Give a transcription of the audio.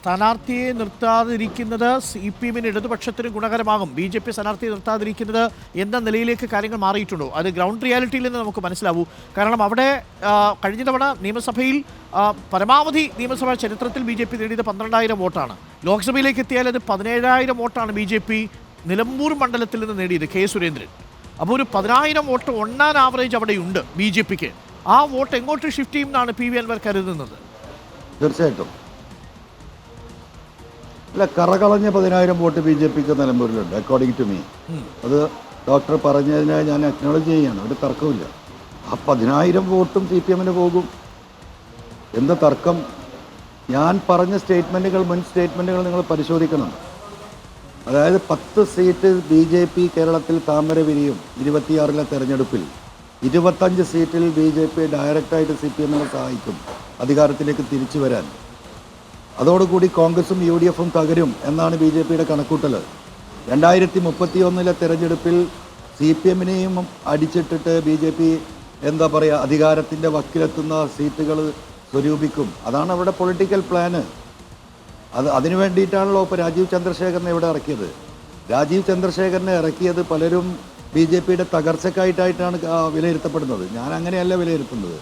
സ്ഥാനാർത്ഥിയെ നിർത്താതിരിക്കുന്നത് C P എമ്മിന് ഇടതുപക്ഷത്തിന് ഗുണകരമാകും. ബി ജെ പി സ്ഥാനാർത്ഥിയെ നിർത്താതിരിക്കുന്നത് എന്ന നിലയിലേക്ക് കാര്യങ്ങൾ മാറിയിട്ടുണ്ടോ? അത് ഗ്രൗണ്ട് റിയാലിറ്റിയിൽ നിന്ന് നമുക്ക് മനസ്സിലാവൂ. കാരണം അവിടെ കഴിഞ്ഞ തവണ നിയമസഭയിൽ പരമാവധി നിയമസഭാ ചരിത്രത്തിൽ ബി ജെ പി നേടിയത് പന്ത്രണ്ടായിരം വോട്ടാണ്. ലോക്സഭയിലേക്ക് എത്തിയാൽ അത് പതിനേഴായിരം വോട്ടാണ് ബി ജെ പി നിലമ്പൂർ മണ്ഡലത്തിൽ നിന്ന് നേടിയത് കെ സുരേന്ദ്രൻ. അപ്പോൾ ഒരു പതിനായിരം വോട്ട് ഒണ്ണാൻ ആവറേജ് അവിടെയുണ്ട് ബി ജെ പിക്ക്. ആ വോട്ട് എങ്ങോട്ട് ഷിഫ്റ്റ് ചെയ്യുമെന്നാണ് പി വി അൻവർ കരുതുന്നത്. തീർച്ചയായിട്ടും. അല്ല കറകളഞ്ഞ പതിനായിരം വോട്ട് ബി ജെ പിക്ക് നിലമ്പൂരിലുണ്ട് അക്കോർഡിംഗ് ടു മീ അത് ഡോക്ടർ പറഞ്ഞതിനെ ഞാൻ അക്നോളജ് ചെയ്യുകയാണ് ഒരു തർക്കമില്ല ആ പതിനായിരം വോട്ടും സി പി എമ്മിന് പോകും. എന്താ തർക്കം? ഞാൻ പറഞ്ഞ സ്റ്റേറ്റ്മെന്റുകൾ മുൻ സ്റ്റേറ്റ്മെന്റുകൾ നിങ്ങൾ പരിശോധിക്കണം. അതായത് പത്ത് സീറ്റ് ബി ജെ പി കേരളത്തിൽ താമര വിരിയും ഇരുപത്തിയാറിലെ തെരഞ്ഞെടുപ്പിൽ. ഇരുപത്തഞ്ച് സീറ്റിൽ ബി ജെ പി ഡയറക്റ്റായിട്ട് സി പി എമ്മിനെ സഹായിക്കും അധികാരത്തിലേക്ക് തിരിച്ചു വരാൻ. അതോടുകൂടി കോൺഗ്രസും യു ഡി എഫും തകരും എന്നാണ് ബി ജെ പിയുടെ കണക്കൂട്ടൽ. രണ്ടായിരത്തി മുപ്പത്തി ഒന്നിലെ തെരഞ്ഞെടുപ്പിൽ സി പി എമ്മിനെയും അടിച്ചിട്ടിട്ട് ബി ജെ പി എന്താ പറയുക അധികാരത്തിന്റെ വക്കിലെത്തുന്ന സീറ്റുകൾ സ്വരൂപിക്കും. അതാണ് അവിടെ പൊളിറ്റിക്കൽ പ്ലാന് അത് അതിനു വേണ്ടിയിട്ടാണല്ലോ ഇപ്പോൾ രാജീവ് ചന്ദ്രശേഖരനെ ഇവിടെ ഇറക്കിയത്. രാജീവ് ചന്ദ്രശേഖരനെ ഇറക്കിയത് പലരും ബി ജെ പിയുടെ തകർച്ചക്കായിട്ടായിട്ടാണ് വിലയിരുത്തപ്പെടുന്നത്. ഞാൻ അങ്ങനെയല്ല വിലയിരുത്തുന്നത്.